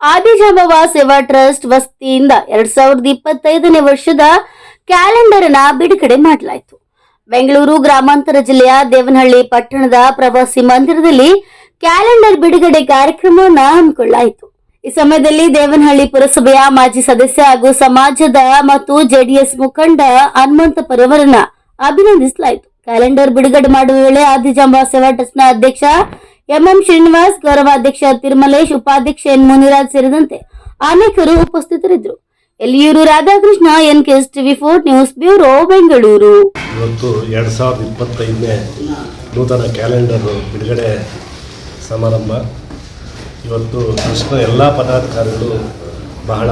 ಆದಿಜಾಂಬವ ಸೇವಾ ಟ್ರಸ್ಟ್ ವಸ್ತಿಯಿಂದ ಎರಡ್ ಸಾವಿರದ ಇಪ್ಪತ್ತೈದನೇ ವರ್ಷದ ಕ್ಯಾಲೆಂಡರ್ನ ಬಿಡುಗಡೆ ಮಾಡಲಾಯಿತು. ಬೆಂಗಳೂರು ಗ್ರಾಮಾಂತರ ಜಿಲ್ಲೆಯ ದೇವನಹಳ್ಳಿ ಪಟ್ಟಣದ ಪ್ರವಾಸಿ ಮಂದಿರದಲ್ಲಿ ಕ್ಯಾಲೆಂಡರ್ ಬಿಡುಗಡೆ ಕಾರ್ಯಕ್ರಮವನ್ನು ಹಮ್ಮಿಕೊಳ್ಳಲಾಯಿತು. ಈ ಸಮಯದಲ್ಲಿ ದೇವನಹಳ್ಳಿ ಪುರಸಭೆಯ ಮಾಜಿ ಸದಸ್ಯ ಹಾಗೂ ಸಮಾಜದ ಮತ್ತು ಜೆಡಿಎಸ್ ಮುಖಂಡ ಹನುಮಂತಪುರವರನ್ನ ಅಭಿನಂದಿಸಲಾಯಿತು. ಕ್ಯಾಲೆಂಡರ್ ಬಿಡುಗಡೆ ಮಾಡುವ ವೇಳೆ ಆದಿಜಾಂಬ ಸೇವಾ ಟ್ರಸ್ಟ್ನ ಅಧ್ಯಕ್ಷ ಎಂಎಂ ಶ್ರೀನಿವಾಸ್, ಗೌರವಾಧ್ಯಕ್ಷ ತಿರುಮಲೇಶ್, ಉಪಾಧ್ಯಕ್ಷ ಎನ್ ಮುನಿರಾಜ್ ಸೇರಿದಂತೆ ಅನೇಕರು ಉಪಸ್ಥಿತರಿದ್ದರು. Elliyur Radhakrishna N K S TV four news bureau, Bengaluru. ಇವತ್ತು ಎರಡು ಸಾವಿರದ ಇಪ್ಪತ್ತೈದನೇ ನೂತನ ಕ್ಯಾಲೆಂಡರ್ ಬಿಡುಗಡೆ ಸಮಾರಂಭ. ಇವತ್ತು ಕೃಷ್ಣ ಎಲ್ಲ ಪದಾಧಿಕಾರಿಗಳು ಬಹಳ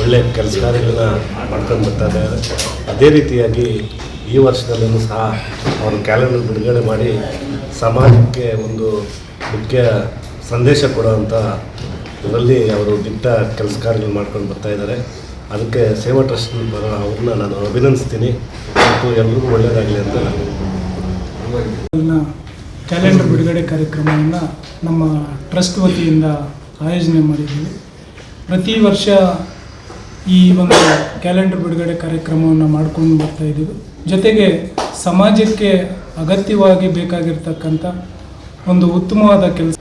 ಒಳ್ಳೆಯ ಕೆಲಸ ಕಾರ್ಯಗಳನ್ನ ಮಾಡ್ಕೊಂಡು ಬರ್ತಾ ಅದೇ ರೀತಿಯಾಗಿ ಈ ವರ್ಷದಲ್ಲೂ ಸಹ ಅವರು ಕ್ಯಾಲೆಂಡರ್ ಬಿಡುಗಡೆ ಮಾಡಿ ಸಮಾಜಕ್ಕೆ ಒಂದು ಮುಖ್ಯ ಸಂದೇಶ ಕೊಡುವಂಥ ಇದರಲ್ಲಿ ಅವರು ದಿಟ್ಟ ಕೆಲಸ ಕಾರ್ಯಗಳು ಮಾಡ್ಕೊಂಡು ಬರ್ತಾ ಇದ್ದಾರೆ. ಅದಕ್ಕೆ ಸೇವಾ ಟ್ರಸ್ಟ್ ಬರೋ ಅವ್ರನ್ನ ನಾನು ಅಭಿನಂದಿಸ್ತೀನಿ. ಮತ್ತು ಎಲ್ರಿಗೂ ಒಳ್ಳೆಯದಾಗಲಿ ಅಂತ ನಾನು ಕ್ಯಾಲೆಂಡರ್ ಬಿಡುಗಡೆ ಕಾರ್ಯಕ್ರಮವನ್ನು ನಮ್ಮ ಟ್ರಸ್ಟ್ ವತಿಯಿಂದ ಆಯೋಜನೆ ಮಾಡಿದ್ದೀವಿ. ಪ್ರತಿ ವರ್ಷ ಈ ಒಂದು ಕ್ಯಾಲೆಂಡರ್ ಬಿಡುಗಡೆ ಕಾರ್ಯಕ್ರಮವನ್ನು ಮಾಡ್ಕೊಂಡು ಬರ್ತಾ ಇದ್ದೀವಿ. ಜೊತೆಗೆ ಸಮಾಜಕ್ಕೆ ಅಗತ್ಯವಾಗಿ ಬೇಕಾಗಿರ್ತಕ್ಕಂಥ ಒಂದು ಉತ್ತಮವಾದ ಕೆಲಸ.